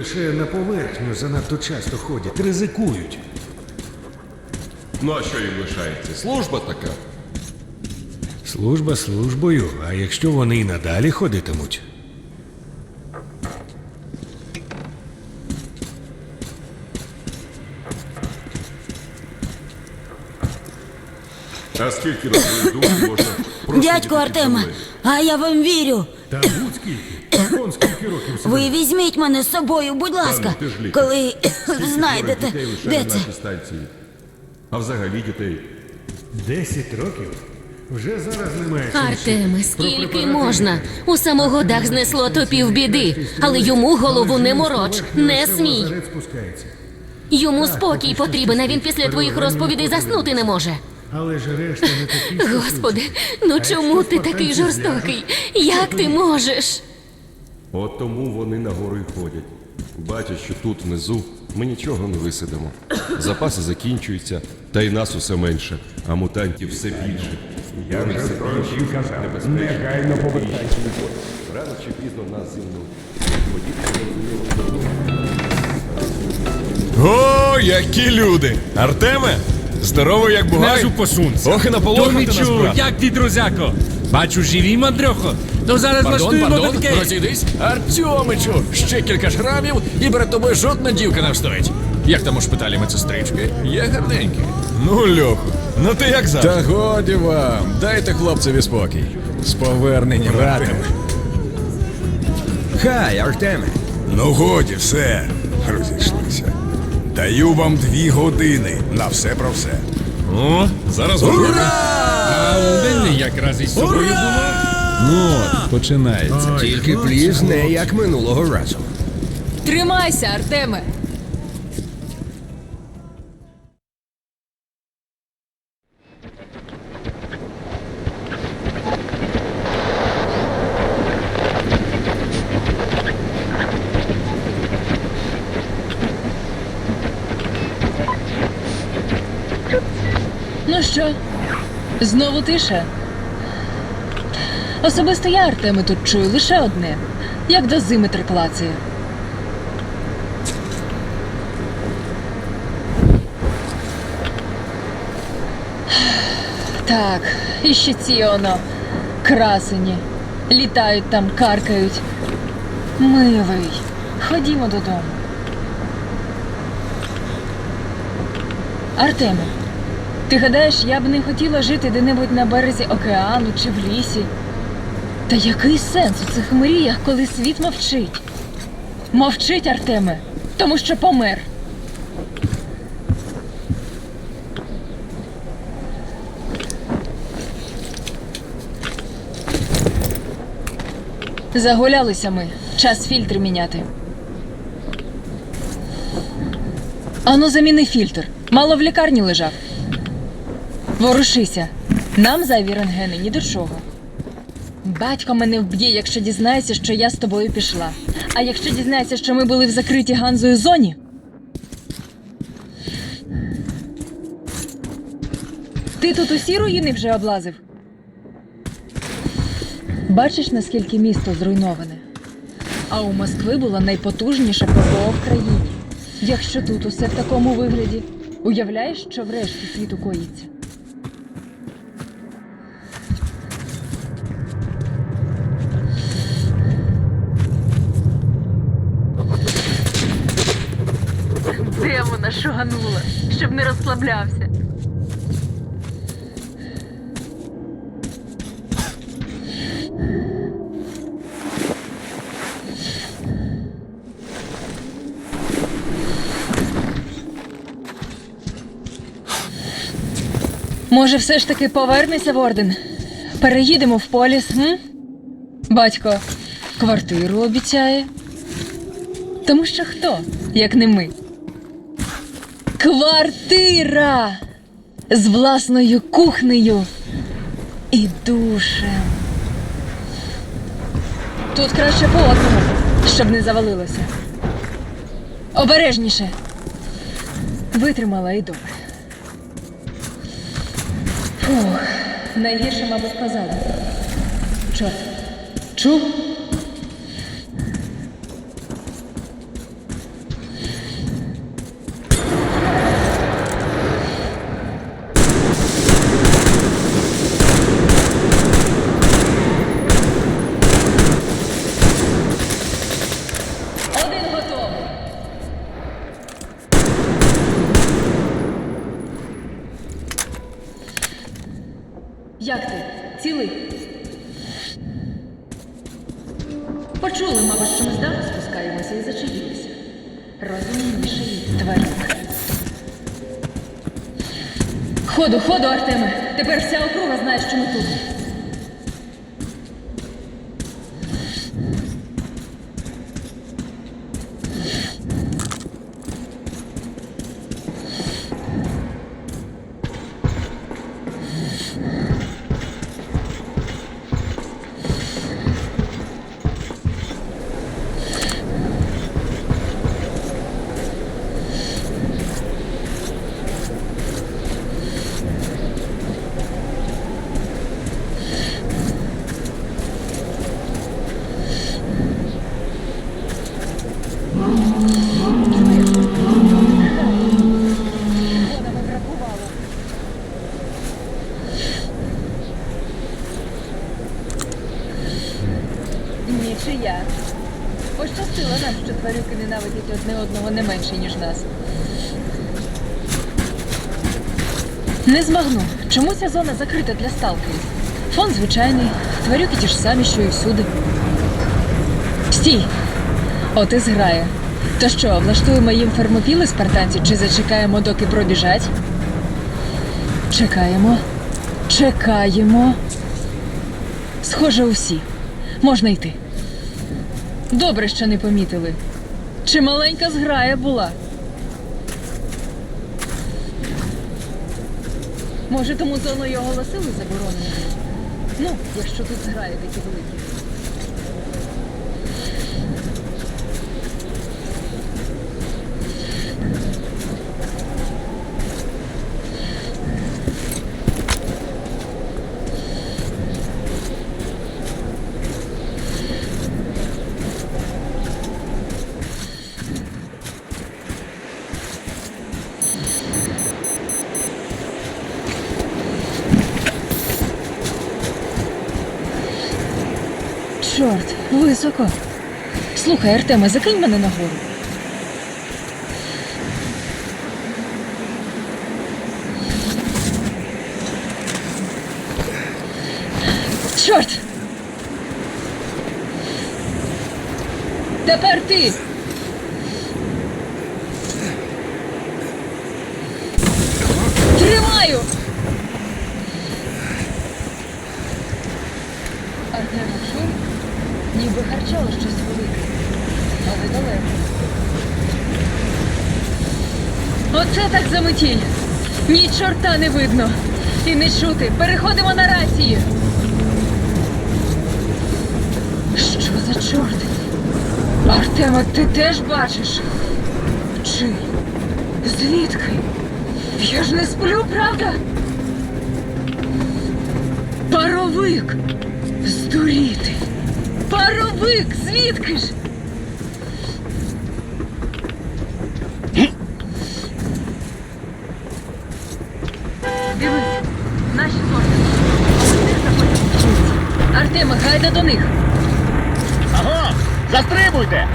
Лише на поверхню занадто часто ходять, ризикують. Ну а що їм лишається? Служба така. Служба службою, а якщо вони і надалі ходитимуть. А скільки на твою думку можна просидіти Дядько під землею? а я вам вірю. Та от скільки? Вон скільки років. Ви візьміть мене з собою, будь ласка, ти ж лікар. коли знайдете, дітей лише де на це. нашій станції? А взагалі дітей. Десять років? Вже зараз немає. Артеме, скільки можна? У самого дах знесло то півбіди, але йому голову не мороч, не смій. Спускається. Йому спокій потрібен, а він після твоїх розповідей заснути не може. Але ж решта не такі. Господи, ну чому ти такий жорстокий? Як ти можеш? От тому вони на гору й ходять. Бачать, що тут внизу ми нічого не висидимо. Запаси закінчуються, та й нас усе менше, а мутантів все більше. Я вже просив казав, негайно повертайся. Рано чи пізно нас зімнуть. О, які люди! Артеме! Здоровий як посунься. Ох і наполохав ти нас, Томічу, брат. як ти, друзяко? Бачу, живі, мандрьохо. То зараз Пардон, влаштуємо пардон, таке. розійдись. Артемичу, ще кілька шрамів, і перед тобою жодна дівка не встоїть. Як там у шпиталі медсестрички? Є гарненькі. Ну, Льоху, ну ти як завжди. Та годі вам, дайте хлопцеві спокій. З поверненням. Братиме. Хай, Артеме. Ну годі, все, розійшлися. Даю вам дві години на все про все. О, зараз А у мене якраз із собою було. Ну от, починається. Тільки пліз не як минулого разу. Тримайся, Артеме. Ну що, знову тиша? Особисто я Артеми тут чую лише одне, як дозиметр клацає. Так, і ще ці оно красені. Літають там, каркають. Милий, ходімо додому. Артеме, ти гадаєш, я б не хотіла жити де-небудь на березі океану чи в лісі? Та який сенс у цих мріях, коли світ мовчить? Мовчить, Артеме, тому що помер. Загулялися ми. Час фільтр міняти. Ану, заміни фільтр. Мало в лікарні лежав. Ворушися. Нам зайві рентгени ні до чого. Батько мене вб'є, якщо дізнається, що я з тобою пішла. А якщо дізнається, що ми були в закритій Ганзою зоні. Ти тут усі руїни вже облазив? Бачиш, наскільки місто зруйноване? А у Москви була найпотужніша ПВО в країні. Якщо тут усе в такому вигляді, уявляєш, що врешті світу коїться? Де шуганула, щоб не розслаблявся? Може, все ж таки повернешся в орден? Переїдемо в поліс, м? Батько квартиру обіцяє. Тому що хто, як не ми? Квартира! З власною кухнею і душем. Тут краще по одному, щоб не завалилося. Обережніше. Витримала і добре. Фух, найгірше, мабуть, позаду. Чорт. Чув? Як ти? Цілий? Почули, мабуть, що ми з спускаємося і зачаїлися. Розумніший тварюк. Ходу, ходу, Артеме! Тепер вся округа знає, що ми тут. Нічия. Пощастило нам, що тварюки ненавидять одне одного не менше, ніж нас. Не змагну. Чому ця зона закрита для сталкерів? Фон звичайний, тварюки ті ж самі, що і всюди. Стій! От і зграє. То що, влаштуємо їм фермопіли спартанці чи зачекаємо, доки пробіжать? Чекаємо. Чекаємо. Схоже, усі. Можна йти. Добре, що не помітили. Чи маленька зграя була? Може, тому зону його оголосили заборонено? Ну, якщо тут зграї такі великі. Чорт, високо. Слухай, Артеме, закинь мене нагору. Чорт! Тепер ти! Тримаю! Артема чув? Ніби харчало щось велике. Але далеко. Оце так заметіль. Ні чорта не видно. І не чути. Переходимо на рації. Що за чорт? Артема, ти теж бачиш? Чи? Звідки? Я ж не сплю, правда? Паровик! Здуріти! Паровик! Звідки ж? Дивись, наші зошити. Артема, гайда до них. Аго! Застрибуйте!